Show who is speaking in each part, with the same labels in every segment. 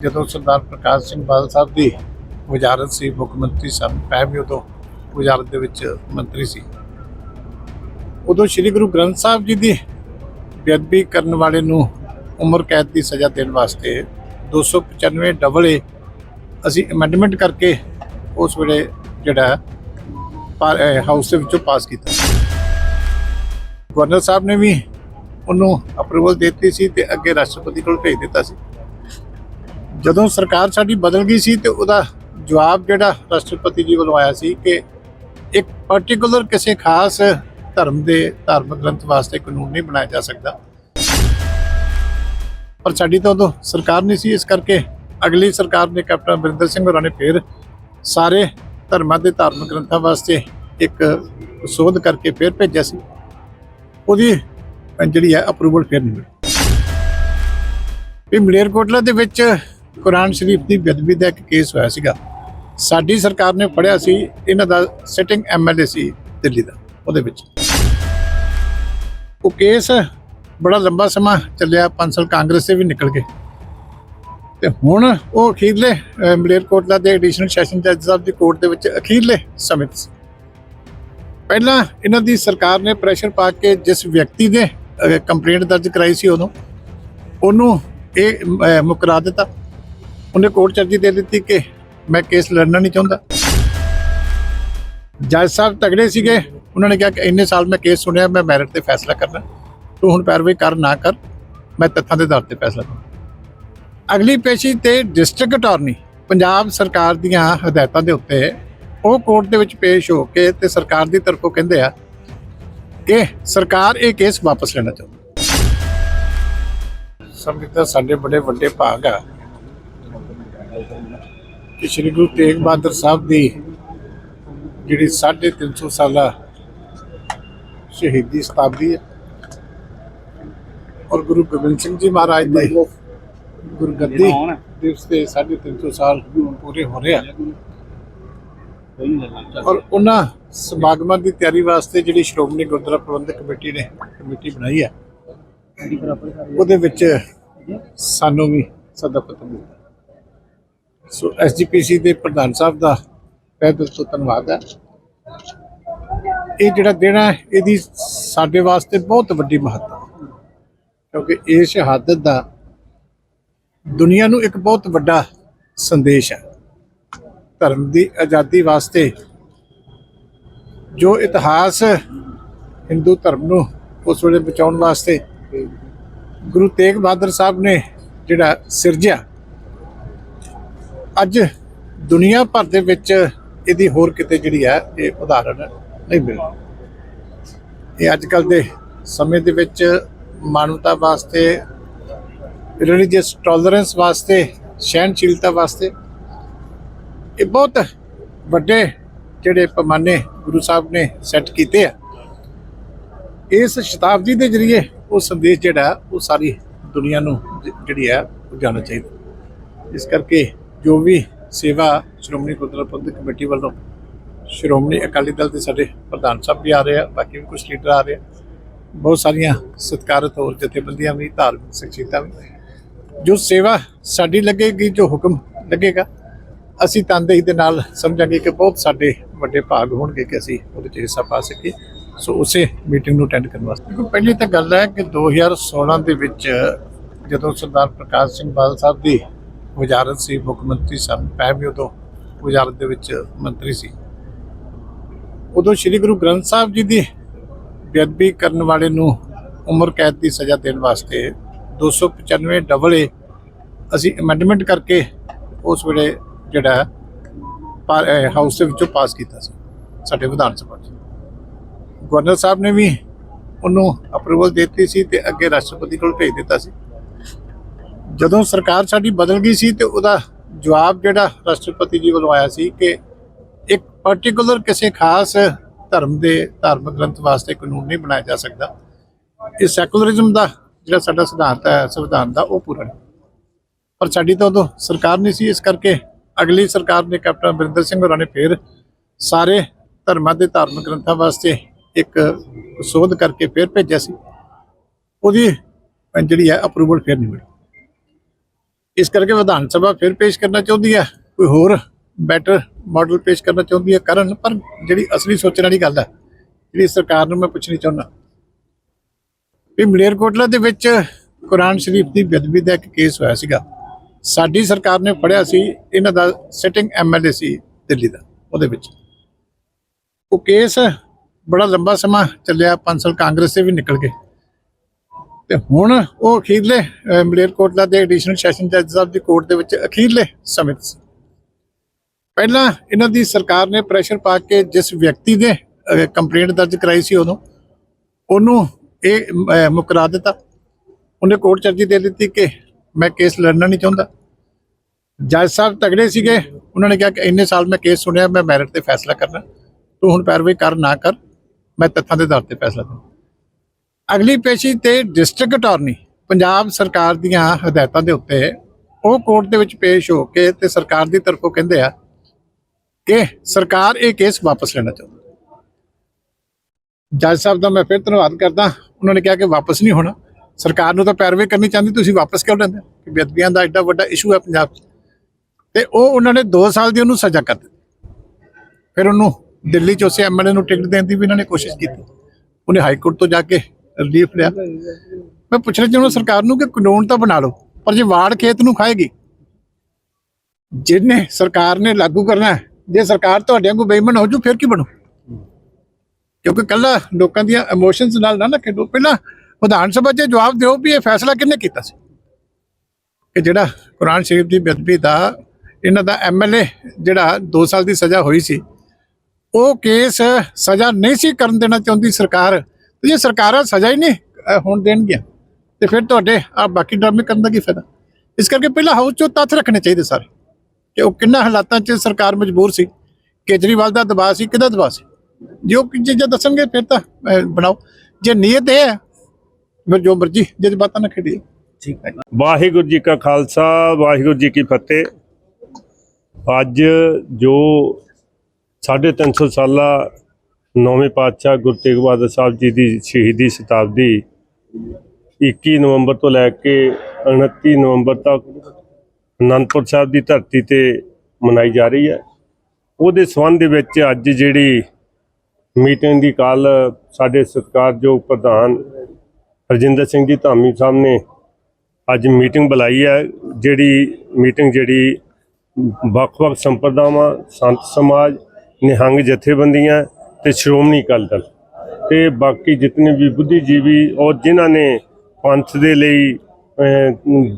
Speaker 1: ਜਦੋਂ ਸਰਦਾਰ ਪ੍ਰਕਾਸ਼ ਸਿੰਘ ਬਾਦਲ ਸਾਹਿਬ ਦੀ ਵਜ਼ਾਰਤ ਸੀ, ਮੁੱਖ ਮੰਤਰੀ ਸਾਹਿਬ ਮੈਂ ਵੀ ਉਦੋਂ ਵਜ਼ਾਰਤ ਦੇ ਵਿੱਚ ਮੰਤਰੀ ਸੀ। ਉਦੋਂ ਸ੍ਰੀ ਗੁਰੂ ਗ੍ਰੰਥ ਸਾਹਿਬ ਜੀ ਦੀ ਬੇਅਦਬੀ ਕਰਨ ਵਾਲੇ ਨੂੰ ਉਮਰ ਕੈਦ ਦੀ ਸਜ਼ਾ ਦੇਣ ਵਾਸਤੇ 295 ਡਬਲ ਏ ਅਸੀਂ ਅਮੈਂਡਮੈਂਟ ਕਰਕੇ ਉਸ ਵੇਲੇ ਜਿਹੜਾ ਹਾਊਸ ਦੇ ਵਿੱਚੋਂ ਪਾਸ ਕੀਤਾ ਗਵਰਨਰ ਸਾਹਿਬ ਨੇ ਵੀ ਉਹਨੂੰ ਅਪਰੂਵਲ ਦਿੱਤੀ ਸੀ ਤੇ ਅੱਗੇ ਰਾਸ਼ਟਰਪਤੀ ਕੋਲ ਭੇਜ ਦਿੱਤਾ ਸੀ। ਜਦੋਂ ਸਰਕਾਰ ਸਾਡੀ ਬਦਲ ਗਈ ਸੀ ਤੇ ਉਹਦਾ ਜਵਾਬ ਜਿਹੜਾ ਰਾਸ਼ਟਰਪਤੀ ਜੀ ਵੱਲੋਂ ਆਇਆ ਸੀ ਕਿ ਇੱਕ ਪਾਰਟਿਕੂਲਰ ਕਿਸੇ ਖਾਸ ਧਰਮ ਦੇ ਧਾਰਮਿਕ ਗ੍ਰੰਥ ਵਾਸਤੇ ਕਾਨੂੰਨ ਨਹੀਂ ਬਣਾਇਆ ਜਾ ਸਕਦਾ। ਪਰ ਸਾਡੀ ਤਾਂ ਉਦੋਂ ਸਰਕਾਰ ਨਹੀਂ ਸੀ, ਇਸ ਕਰਕੇ ਅਗਲੀ ਸਰਕਾਰ ਨੇ ਕੈਪਟਨ ਅਮਰਿੰਦਰ ਸਿੰਘ ਹੋਰਾਂ ਨੇ ਫਿਰ ਸਾਰੇ ਧਰਮਾਂ ਦੇ ਧਾਰਮਿਕ ਗ੍ਰੰਥਾਂ ਵਾਸਤੇ ਇੱਕ ਸੋਧ ਕਰਕੇ ਫਿਰ ਭੇਜਿਆ ਸੀ। ਉਹਦੀ ਜਿਹੜੀ ਹੈ ਅਪਰੂਵਲ ਫਿਰ ਨਹੀਂ ਮਿਲੀ। ਵੀ ਮਲੇਰਕੋਟਲਾ ਦੇ ਵਿੱਚ ਕੁਰਾਨ ਸ਼ਰੀਫ ਦੀ ਬੇਅਦਬੀ ਦਾ ਇੱਕ ਕੇਸ ਹੋਇਆ ਸੀਗਾ। ਸਾਡੀ ਸਰਕਾਰ ਨੇ ਫੜਿਆ ਸੀ ਇਹਨਾਂ ਦਾ ਸਿਟਿੰਗ ਐਮਐਲਏ ਸੀ ਦਿੱਲੀ ਦਾ ਉਹਦੇ ਵਿੱਚ। ਉਹ ਕੇਸ ਬੜਾ ਲੰਬਾ ਸਮਾਂ ਚੱਲਿਆ ਪੰਜ ਸਾਲ ਕਾਂਗਰਸ 'ਤੇ ਵੀ ਨਿਕਲ ਗਏ। ਤੇ ਹੁਣ ਉਹ ਅਖੀਰਲੇ ਅਹ, ਮਲੇਰਕੋਟਲਾ ਦੇ ਐਡੀਸ਼ਨਲ ਸੈਸ਼ਨ ਜੱਜ ਸਾਹਿਬ ਦੀ ਕੋਰਟ ਦੇ ਵਿੱਚ ਅਖੀਰਲੇ ਸਮੇਂ ਸੀ। ਪਹਿਲਾਂ ਇਹਨਾਂ ਦੀ ਸਰਕਾਰ ਨੇ ਪ੍ਰੈਸ਼ਰ ਪਾ ਕੇ ਜਿਸ ਵਿਅਕਤੀ ਨੇ ਕੰਪਲੇਂਟ ਦਰਜ ਕਰਾਈ ਸੀ ਉਦੋਂ ਉਹਨੂੰ ਇਹ ਮੁਕਰਾ ਦਿੱਤਾ। ਉਹਨੇ ਕੋਰਟ ਚ ਅਰਜ਼ੀ ਦੇ ਦਿੱਤੀ ਕਿ ਮੈਂ ਕੇਸ ਲੜਨਾ ਨਹੀਂ ਚਾਹੁੰਦਾ। ਜੱਜ ਸਾਹਿਬ ਤਗੜੇ ਸੀਗੇ। ਉਹਨਾਂ ਨੇ ਕਿਹਾ ਕਿ ਇੰਨੇ ਸਾਲ ਮੈਂ ਕੇਸ ਸੁਣਿਆ, ਮੈਂ ਮੈਰਿਟ ਤੇ ਫੈਸਲਾ ਕਰਨਾ। ਤੂੰ ਹੁਣ ਪੈਰਵਾਈ ਕਰ, ਨਾ ਕਰ, ਮੈਂ ਤੱਥਾਂ ਦੇ ਆਧਾਰ ਤੇ ਫੈਸਲਾ ਕਰਾਂ ਅਗਲੀ ਪੇਸ਼ੀ ਤੇ ਡਿਸਟ੍ਰਿਕਟ ਅਟਾਰਨੀ, ਪੰਜਾਬ ਸਰਕਾਰ ਦੀਆਂ ਹਦਾਇਤਾਂ ਦੇ ਉੱਤੇ ਉਹ ਕੋਰਟ ਦੇ ਵਿੱਚ ਪੇਸ਼ ਹੋ ਕੇ ਤੇ ਸਰਕਾਰ ਦੀ ਤਰਫੋਂ ਕਹਿੰਦੇ ਆ ਕਿ ਸਰਕਾਰ ਇਹ ਕੇਸ ਵਾਪਸ ਲੈਣਾ ਚਾਹੁੰਦੀ। ਸਮਝਦਾ ਸਾਡੇ ਬੜੇ ਵੱਡੇ ਭਾਗ ਆ। ਕਿ ਸ੍ਰੀ ਗੁਰੂ ਤੇਗ ਬਹਾਦਰ ਸਾਹਿਬ ਦੀ ਜਿਹੜੀ 350 ਸਾਲਾ ਸ਼ਹੀਦੀ ਸ਼ਤਾਬਦੀ ਹੈ ਔਰ ਗੁਰੂ ਗੋਬਿੰਦ ਸਿੰਘ ਜੀ ਮਹਾਰਾਜ ਦੇ ਗੁਰਗੱਦੀ ਦਿਵਸ ਦੇ 350 ਸਾਲ ਪੂਰੇ ਹੋ ਰਹੇ ਆ। ਔਰ ਉਹਨਾਂ ਸਮਾਗਮਾਂ ਦੀ ਤਿਆਰੀ ਵਾਸਤੇ ਜਿਹੜੀ ਸ਼੍ਰੋਮਣੀ ਗੁਰਦੁਆਰਾ ਪ੍ਰਬੰਧਕ ਕਮੇਟੀ ਨੇ ਕਮੇਟੀ ਬਣਾਈ ਹੈ? ਉਹਦੇ ਵਿੱਚ ਸਾਨੂੰ ਵੀ ਸਦਾ ਪਤਾ ਮਿਲਦਾ। ਸੋ ਐਸਜੀਪੀਸੀ ਦੇ ਪ੍ਰਧਾਨ ਸਾਹਿਬ ਦਾ ਤਹਿ ਦਿਲ ਤੋਂ ਧੰਨਵਾਦ ਹੈ। ਇਹ ਜਿਹੜਾ ਦਿਨ ਹੈ, ਇਹਦੀ ਸਾਡੇ ਵਾਸਤੇ ਬਹੁਤ ਵੱਡੀ ਮਹੱਤਤਾ ਕਿਉਂਕਿ ਇਹ ਸ਼ਹਾਦਤ ਦਾ ਦੁਨੀਆ ਨੂੰ ਇੱਕ ਬਹੁਤ ਵੱਡਾ ਸੰਦੇਸ਼ ਹੈ। ਧਰਮ ਦੀ ਆਜ਼ਾਦੀ ਵਾਸਤੇ ਜੋ ਇਤਿਹਾਸ ਹਿੰਦੂ ਧਰਮ ਨੂੰ ਉਸ ਵੇਲੇ ਬਚਾਉਣ ਵਾਸਤੇ ਗੁਰੂ ਤੇਗ ਬਹਾਦਰ ਸਾਹਿਬ ਨੇ ਜਿਹੜਾ ਸਿਰਜਿਆ ਅੱਜ ਦੁਨੀਆ ਭਰ ਦੇ ਵਿੱਚ ਇਹਦੀ ਹੋਰ ਕਿਤੇ ਜਿਹੜੀ ਹੈ, ਇਹ ਉਦਾਹਰਣ ਨਹੀਂ ਮਿਲਦੀ ਇਹ ਅੱਜ ਕੱਲ ਦੇ ਸਮੇਂ ਦੇ ਵਿੱਚ ਮਾਨਵਤਾ ਵਾਸਤੇ ਰਿਲੀਜੀਅਸ ਟੋਲਰੈਂਸ ਵਾਸਤੇ ਸਹਿਨਸ਼ੀਲਤਾ ਵਾਸਤੇ ਇਹ ਬਹੁਤ ਵੱਡੇ ਜਿਹੜੇ ਪੈਮਾਨੇ ਗੁਰੂ ਸਾਹਿਬ ਨੇ ਸੈੱਟ ਕੀਤੇ ਆ। ਇਸ ਸ਼ਤਾਬਦੀ ਦੇ ਜ਼ਰੀਏ ਉਹ ਸੰਦੇਸ਼ ਜਿਹੜਾ, ਉਹ ਸਾਰੀ ਦੁਨੀਆ ਨੂੰ ਜਿਹੜੀ ਹੈ ਉਹ ਜਾਣਾ ਚਾਹੀਦਾ। ਇਸ ਕਰਕੇ ਜੋ ਵੀ ਸੇਵਾ ਸ਼੍ਰੋਮਣੀ ਗੁਰਦੁਆਰਾ ਪ੍ਰਬੰਧਕ ਕਮੇਟੀ ਵੱਲੋਂ ਸ਼੍ਰੋਮਣੀ ਅਕਾਲੀ ਦਲ ਦੇ ਸਾਡੇ ਪ੍ਰਧਾਨ ਸਾਹਿਬ ਵੀ ਆ ਰਹੇ ਆ ਬਾਕੀ ਵੀ ਕੁਝ ਲੀਡਰ ਆ ਰਹੇ ਆ। ਬਹੁਤ ਸਾਰੀਆਂ ਸਤਿਕਾਰਤ ਹੋਰ ਜਥੇਬੰਦੀਆਂ ਵੀ ਧਾਰਮਿਕ ਸ਼ਖਸੀਅਤਾਂ ਵੀ। ਜੋ ਸੇਵਾ ਸਾਡੀ ਲੱਗੇਗੀ ਜੋ ਹੁਕਮ ਲੱਗੇਗਾ ਅਸੀਂ ਤਨਦੇਹੀ ਦੇ ਨਾਲ ਸਮਝਾਂਗੇ ਕਿ ਬਹੁਤ ਸਾਡੇ ਵੱਡੇ ਭਾਗ ਹੋਣਗੇ ਕਿ ਅਸੀਂ ਉਹਦੇ 'ਚ ਹਿੱਸਾ ਪਾ ਸਕੀਏ। ਸੋ ਉਸੇ ਮੀਟਿੰਗ ਨੂੰ ਅਟੈਂਡ ਕਰਨ ਵਾਸਤੇ। ਦੇਖੋ, ਪਹਿਲੀ ਤਾਂ ਗੱਲ ਹੈ ਕਿ 2016 ਦੇ ਵਿੱਚ ਜਦੋਂ ਸਰਦਾਰ ਪ੍ਰਕਾਸ਼ ਸਿੰਘ ਬਾਦਲ ਸਾਹਿਬ ਦੀ ਵਜ਼ਾਰਤ ਸੀ, ਮੁੱਖ ਮੰਤਰੀ ਸਾਹਿਬ ਮੈਂ ਵੀ ਉਦੋਂ ਵਜ਼ਾਰਤ ਦੇ ਵਿੱਚ ਮੰਤਰੀ ਸੀ। ਉਦੋਂ ਸ੍ਰੀ ਗੁਰੂ ਗ੍ਰੰਥ ਸਾਹਿਬ ਜੀ ਦੀ ਬੇਅਦਬੀ ਕਰਨ ਵਾਲੇ ਨੂੰ ਉਮਰ ਕੈਦ ਦੀ ਸਜ਼ਾ ਦੇਣ ਵਾਸਤੇ 295 ਡਬਲ ਏ ਅਸੀਂ ਅਮੈਂਡਮੈਂਟ ਕਰਕੇ ਉਸ ਵੇਲੇ ਜਿਹੜਾ ਹਾਊਸ ਦੇ ਵਿੱਚੋਂ ਪਾਸ ਕੀਤਾ ਸੀ, ਸਾਡੇ ਵਿਧਾਨ ਸਭਾ 'ਚ। ਗਵਰਨਰ ਸਾਹਿਬ ਨੇ ਵੀ ਉਹਨੂੰ ਅਪਰੂਵਲ ਦਿੱਤੀ ਸੀ ਤੇ ਅੱਗੇ ਰਾਸ਼ਟਰਪਤੀ ਕੋਲ ਭੇਜ ਦਿੱਤਾ ਸੀ। ਜਦੋਂ ਸਰਕਾਰ ਸਾਡੀ ਬਦਲ ਗਈ ਸੀ ਤੇ ਉਹਦਾ ਜਵਾਬ ਜਿਹੜਾ ਰਾਸ਼ਟਰਪਤੀ ਜੀ ਵੱਲੋਂ ਆਇਆ ਸੀ ਕਿ ਇੱਕ ਪਾਰਟਿਕੂਲਰ ਕਿਸੇ ਖਾਸ ਧਰਮ ਦੇ ਧਾਰਮਿਕ ਗ੍ਰੰਥ ਵਾਸਤੇ ਕਾਨੂੰਨ ਨਹੀਂ ਬਣਾਇਆ ਜਾ ਸਕਦਾ। ਇਹ ਸੈਕੂਲਰਿਜ਼ਮ ਦਾ ਜਿਹੜਾ ਸਾਡਾ ਸਿਧਾਂਤ ਹੈ, ਸੰਵਿਧਾਨ ਦਾ, ਉਹ ਪੂਰਾ ਨਹੀਂ। ਪਰ ਸਾਡੀ ਤਾਂ ਉਦੋਂ ਸਰਕਾਰ ਨਹੀਂ ਸੀ, ਇਸ ਕਰਕੇ ਅਗਲੀ ਸਰਕਾਰ ਨੇ ਕੈਪਟਨ ਅਮਰਿੰਦਰ ਸਿੰਘ ਹੋਰਾਂ ਨੇ ਫਿਰ ਸਾਰੇ ਧਰਮਾਂ ਦੇ ਧਾਰਮਿਕ ਗ੍ਰੰਥਾਂ ਵਾਸਤੇ ਇੱਕ ਸੋਧ ਕਰਕੇ ਫਿਰ ਭੇਜਿਆ ਸੀ। ਉਹਦੀ ਜਿਹੜੀ ਹੈ ਅਪਰੂਵਲ ਫਿਰ ਨਹੀਂ ਮਿਲੀ। ਇਸ ਕਰਕੇ ਵਿਧਾਨ ਸਭਾ ਫਿਰ ਪੇਸ਼ ਕਰਨਾ ਚਾਹੁੰਦੀ ਹੈ। ਕੋਈ ਹੋਰ ਬੈਟਰ ਮਾਡਲ ਪੇਸ਼ ਕਰਨਾ ਚਾਹੁੰਦੀ ਹੈ ਕਰਨ, ਪਰ ਜਿਹੜੀ ਅਸਲੀ ਸੋਚਣ ਵਾਲੀ ਗੱਲ ਹੈ, ਜਿਹੜੀ ਸਰਕਾਰ ਨੂੰ ਮੈਂ ਪੁੱਛਣੀ ਚਾਹੁੰਦਾ। ਵੀ ਮਲੇਰਕੋਟਲਾ ਦੇ ਵਿੱਚ ਕੁਰਾਨ ਸ਼ਰੀਫ ਦੀ ਬੇਅਦਬੀ ਦਾ ਇੱਕ ਕੇਸ ਹੋਇਆ ਸੀਗਾ। ਸਾਡੀ ਸਰਕਾਰ ਨੇ ਫੜਿਆ ਸੀ, ਇਹਨਾਂ ਦਾ ਸਿਟਿੰਗ ਐਮਐਲਏ ਸੀ ਦਿੱਲੀ ਦਾ, ਉਹਦੇ ਵਿੱਚ। ਉਹ ਕੇਸ ਬੜਾ ਲੰਬਾ ਸਮਾਂ ਚੱਲਿਆ 5 ਸਾਲ ਕਾਂਗਰਸ 'ਤੇ ਵੀ ਨਿਕਲ ਗਏ। ਤੇ ਹੁਣ ਉਹ ਅਖੀਰਲੇ ਮਲੇਰਕੋਟਲਾ ਦੇ ਐਡੀਸ਼ਨਲ ਸੈਸ਼ਨ ਜੱਜ ਸਾਹਿਬ ਦੀ ਕੋਰਟ ਦੇ ਵਿੱਚ ਅਖੀਰਲੇ ਸਮੇਂ ਸੀ। ਪਹਿਲਾਂ ਇਹਨਾਂ ਦੀ ਸਰਕਾਰ ਨੇ ਪ੍ਰੈਸ਼ਰ ਪਾ ਕੇ ਜਿਸ ਵਿਅਕਤੀ ਨੇ ਕੰਪਲੇਂਟ ਦਰਜ ਕਰਾਈ ਸੀ ਉਦੋਂ, ਉਹਨੂੰ ਇਹ ਮੁਕਰਾ ਦਿੱਤਾ। ਉਹਨੇ ਕੋਰਟ 'ਚ ਅਰਜ਼ੀ ਦੇ ਦਿੱਤੀ ਕਿ ਮੈਂ ਕੇਸ ਲੜਨਾ ਨਹੀਂ ਚਾਹੁੰਦਾ। ਜੱਜ ਸਾਹਿਬ ਤਗੜੇ ਸੀਗੇ। ਉਹਨਾਂ ਨੇ ਕਿਹਾ ਕਿ ਇੰਨੇ ਸਾਲ ਮੈਂ ਕੇਸ ਸੁਣਿਆ, ਮੈਂ ਮੈਰਿਟ ਤੇ ਫੈਸਲਾ ਕਰਨਾ। ਤੂੰ ਹੁਣ ਪੈਰਵਾਈ ਕਰ, ਨਾ ਕਰ, ਮੈਂ ਤੱਥਾਂ ਦੇ ਆਧਾਰ ਤੇ ਫੈਸਲਾ ਕਰਾਂ ਅਗਲੀ ਪੇਸ਼ੀ ਤੇ ਡਿਸਟ੍ਰਿਕਟ ਅਟਾਰਨੀ ਪੰਜਾਬ ਸਰਕਾਰ ਦੀਆਂ ਹਦਾਇਤਾਂ ਦੇ ਉੱਤੇ ਉਹ ਕੋਰਟ ਦੇ ਵਿੱਚ ਪੇਸ਼ ਹੋ ਕੇ ਤੇ ਸਰਕਾਰ ਦੀ ਤਰਫੋਂ ਕਹਿੰਦੇ ਆ ਕਿ ਸਰਕਾਰ ਇਹ ਕੇਸ ਵਾਪਸ ਲੈਣਾ ਚਾਹੁੰਦੀ ਜੱਜ ਸਾਹਿਬ ਦਾ ਮੈਂ ਫਿਰ ਧੰਨਵਾਦ ਕਰਦਾ। ਉਹਨਾਂ ਨੇ ਕਿਹਾ ਕਿ ਵਾਪਸ ਨਹੀਂ ਹੋਣਾ। ਸਰਕਾਰ ਨੂੰ ਤਾਂ ਪੈਰਵੇ ਕਰਨੀ ਚਾਹੁੰਦੀ, ਤੁਸੀਂ ਵਾਪਸ ਕਿਉਂ ਲੈਂਦੇ ਕਿ ਬੇਅਦਬੀਆਂ ਦਾ ਐਡਾ ਵੱਡਾ ਇਸ਼ੂ ਹੈ ਪੰਜਾਬ 'ਚ। ਤੇ ਉਹ ਉਹਨਾਂ ਨੇ 2 ਸਾਲ ਦੀ ਉਹਨੂੰ ਸਜ਼ਾ ਕਰ ਦਿੱਤੀ। ਫਿਰ ਉਹਨੂੰ ਦਿੱਲੀ 'ਚ ਉਸੇ ਐਮਐਲਏ ਨੂੰ ਟਿਕਟ ਦੇਣ ਦੀ ਵੀ ਇਹਨਾਂ ਨੇ ਕੋਸ਼ਿਸ਼ ਕੀਤੀ। ਉਹਨੇ ਹਾਈ ਕੋਰਟ ਤੋਂ ਜਾ ਕੇ ਰਿਲੀਫ ਲਿਆ ਮੈਂ ਪੁੱਛਣਾ ਚਾਹੁੰਦਾ ਸਰਕਾਰ ਨੂੰ ਕਿ ਕਾਨੂੰਨ ਤਾਂ ਬਣਾ ਲਓ ਪਰ ਜੇ ਵਾੜ ਖੇਤ ਨੂੰ ਖਾਏਗੀ ਜਿਹਨੇ ਸਰਕਾਰ ਨੇ ਲਾਗੂ ਕਰਨਾ ਜੇ ਸਰਕਾਰ ਤੁਹਾਡੇ ਵਾਂਗੂ ਬੇਈਮਾਨ ਹੋ ਜੂ ਫਿਰ ਕੀ ਬਣੂ? ਕਿਉਂਕਿ ਕੱਲਾ ਲੋਕਾਂ ਦੀਆਂ ਇਮੋਸ਼ਨਸ ਨਾਲ ਨਾ ਨਾ ਖੇਡੋ। ਪਹਿਲਾਂ ਵਿਧਾਨ ਸਭਾ 'ਚ ਜਵਾਬ ਦਿਓ ਵੀ ਇਹ ਫੈਸਲਾ ਕਿਹਨੇ ਕੀਤਾ ਸੀ? ਕਿ ਜਿਹੜਾ ਕੁਰਾਨ ਸ਼ਰੀਫ ਦੀ ਬੇਅਦਬੀ ਦਾ ਇਹਨਾਂ ਦਾ ਐਮਐਲਏ ਜਿਹੜਾ 2 ਸਾਲ ਦੀ ਸਜ਼ਾ ਹੋਈ ਸੀ ਉਹ ਕੇਸ ਸਜ਼ਾ ਨਹੀਂ ਸੀ ਕਰਨ ਦੇਣਾ ਚਾਹੁੰਦੀ ਸਰਕਾਰ। ਤੇ ਜੇ ਸਰਕਾਰਾਂ ਸਜ਼ਾ ਹੀ ਨਹੀਂ ਹੁਣ ਦੇਣਗੀਆਂ। ਤੇ ਫਿਰ ਤੁਹਾਡੇ ਆ ਬਾਕੀ ਡਰਾਮੇ ਕਰਨ ਦਾ ਕੀ ਫਾਇਦਾ? ਇਸ ਕਰਕੇ ਪਹਿਲਾਂ ਹਾਊਸ 'ਚੋਂ ਤੱਥ ਰੱਖਣੇ ਚਾਹੀਦੇ ਸਾਰੇ। ਕਿ ਉਹ ਕਿੰਨਾ ਹਾਲਾਤਾਂ 'ਚ ਸਰਕਾਰ ਮਜਬੂਰ ਸੀ, ਕੇਜਰੀਵਾਲ ਦਾ ਦਬਾਅ ਸੀ, ਕਿਹਦਾ ਦਬਾਅ ਸੀ? ਜੋ ਚੀਜ਼ਾਂ ਦੱਸਣਗੇ, ਫਿਰ ਤਾਂ ਬਣਾਓ। ਜੇ ਨੀਅਤ ਇਹ ਹੈ, ਫਿਰ ਜੋ ਮਰਜ਼ੀ ਜਜ਼ਬਾਤਾਂ ਨਾਲ ਖੇਡੀਏ। ਠੀਕ ਹੈ
Speaker 2: ਵਾਹਿਗੁਰੂ ਜੀ ਕਾ ਖਾਲਸਾ, ਵਾਹਿਗੁਰੂ ਜੀ ਕੀ ਫਤਿਹ। ਅੱਜ ਜੋ 350 ਸਾਲਾ ਨੌਵੇਂ ਪਾਤਸ਼ਾਹ ਗੁਰੂ ਤੇਗ ਬਹਾਦਰ ਸਾਹਿਬ ਜੀ ਦੀ ਸ਼ਹੀਦੀ ਸ਼ਤਾਬਦੀ 21 ਨਵੰਬਰ ਤੋਂ ਲੈ ਕੇ 29 ਨਵੰਬਰ ਤੱਕ ਅਨੰਦਪੁਰ ਸਾਹਿਬ ਦੀ ਧਰਤੀ ਤੇ ਮਨਾਈ ਜਾ ਰਹੀ ਹੈ। ਉਹਦੇ ਸੰਬੰਧ ਦੇ ਵਿੱਚ ਅੱਜ ਜਿਹੜੀ ਮੀਟਿੰਗ ਦੀ ਕੱਲ ਸਾਡੇ ਸਤਿਕਾਰਯੋਗ ਪ੍ਰਧਾਨ ਹਰਜਿੰਦਰ ਸਿੰਘ ਜੀ ਧਾਮੀ ਸਾਹਿਬ ਨੇ ਅੱਜ ਮੀਟਿੰਗ ਬੁਲਾਈ ਹੈ। ਜਿਹੜੀ ਮੀਟਿੰਗ ਜਿਹੜੀ ਵੱਖ-ਵੱਖ ਸੰਪਰਦਾਵਾਂ, ਸੰਤ ਸਮਾਜ, ਨਿਹੰਗ ਜਥੇਬੰਦੀਆਂ ਤੇ ਸ਼੍ਰੋਮਣੀ ਅਕਾਲੀ ਦਲ ਤੇ ਬਾਕੀ ਜਿਤਨੇ ਵੀ ਬੁੱਧੀਜੀਵੀ ਔਰ ਜਿਨ੍ਹਾਂ ਨੇ ਪੰਥ ਦੇ ਲਈ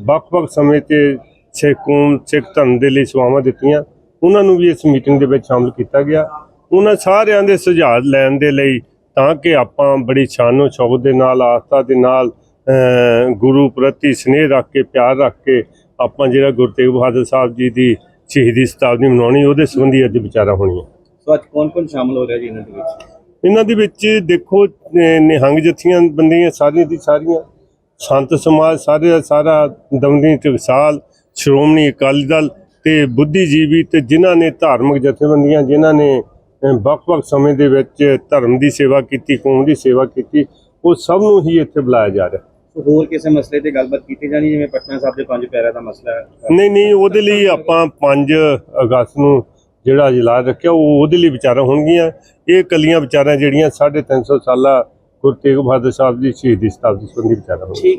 Speaker 2: ਵੱਖ-ਵੱਖ ਸਮੇਂ ਤੇ ਸਿੱਖ ਕੌਮ, ਸਿੱਖ ਧਰਮ ਦੇ ਲਈ ਸੇਵਾਵਾਂ ਦਿੱਤੀਆਂ, ਉਹਨਾਂ ਨੂੰ ਵੀ ਇਸ ਮੀਟਿੰਗ ਦੇ ਵਿੱਚ ਸ਼ਾਮਲ ਕੀਤਾ ਗਿਆ। ਉਹਨਾਂ ਸਾਰਿਆਂ ਦੇ ਸੁਝਾਅ ਲੈਣ ਦੇ ਲਈ ਤਾਂ ਕਿ ਆਪਾਂ ਬੜੀ ਸ਼ਾਨੋ ਸ਼ੌਕ ਦੇ ਨਾਲ, ਆਸਥਾ ਦੇ ਨਾਲ ਗੁਰੂ ਪ੍ਰਤੀ ਸਨੇਹ ਰੱਖ ਕੇ, ਪਿਆਰ ਰੱਖ ਕੇ ਆਪਾਂ ਜਿਹੜਾ ਗੁਰੂ ਤੇਗ ਬਹਾਦਰ ਸਾਹਿਬ ਜੀ ਦੀ ਸ਼ਹੀਦੀ ਸ਼ਤਾਬਦੀ ਮਨਾਉਣੀ, ਉਹਦੇ ਸੰਬੰਧੀ ਅੱਜ ਵਿਚਾਰਾਂ ਹੋਣੀਆਂ।
Speaker 3: ਸੋ ਅੱਜ ਕੌਣ ਕੌਣ ਸ਼ਾਮਲ ਹੋ ਰਿਹਾ ਜੀ ਇਹਨਾਂ ਦੇ ਵਿੱਚ?
Speaker 2: ਇਹਨਾਂ ਦੇ ਵਿੱਚ ਦੇਖੋ ਅਹ ਨਿਹੰਗ ਜਥੀਆਂ ਬੰਦੀਆਂ ਸਾਰੀਆਂ ਦੀ ਸਾਰੀਆਂ। ਸੰਤ ਸਮਾਜ ਸਾਰੇ ਦਾ ਸਾਰਾ ਦਮਦੀ ਟਕਸਾਲ ਸ਼੍ਰੋਮਣੀ ਅਕਾਲੀ ਦਲ ਤੇ ਬੁੱਧੀਜੀਵੀ ਤੇ ਜਿਨ੍ਹਾਂ ਨੇ ਧਾਰਮਿਕ ਜਥੇਬੰਦੀਆਂ ਜਿਨ੍ਹਾਂ ਨੇ ਅਹ ਵੱਖ-ਵੱਖ ਸਮੇਂ ਦੇ ਵਿੱਚ ਧਰਮ ਦੀ ਸੇਵਾ ਕੀਤੀ ਕੌਮ ਦੀ ਸੇਵਾ ਕੀਤੀ ਉਹ ਸਭ ਨੂੰ ਹੀ ਇੱਥੇ ਬੁਲਾਇਆ ਜਾ ਰਿਹਾ।
Speaker 3: ਸੋ ਹੋਰ ਕਿਸੇ ਮਸਲੇ ਤੇ ਗੱਲਬਾਤ ਕੀਤੀ ਜਾਣੀ ਜਿਵੇਂ ਪਟਨਾ ਸਾਹਿਬ ਦੇ ਪੰਜ ਪਿਆਰਿਆਂ ਦਾ ਮਸਲਾ ਹੈ?
Speaker 2: ਨਹੀਂ ਨਹੀਂ ਉਹਦੇ ਲਈ ਆਪਾਂ 5 ਅਗਸਤ ਨੂੰ ਜਿਹੜਾ ਇਜਲਾਸ ਰੱਖਿਆ, ਉਹ ਉਹਦੇ ਲਈ ਵਿਚਾਰਾਂ ਹੋਣਗੀਆਂ। ਇਹ ਕੱਲੀਆਂ ਵਿਚਾਰਾਂ ਜਿਹੜੀਆਂ 350 ਸਾਲਾ ਗੁਰੂ ਤੇਗ ਬਹਾਦਰ ਸਾਹਿਬ ਦੀ ਸ਼ਹੀਦੀ ਸ਼ਤਾਬਦੀ ਸੰਬੰਧੀ ਵਿਚਾਰਾਂ ਹੋਣਗੀਆਂ।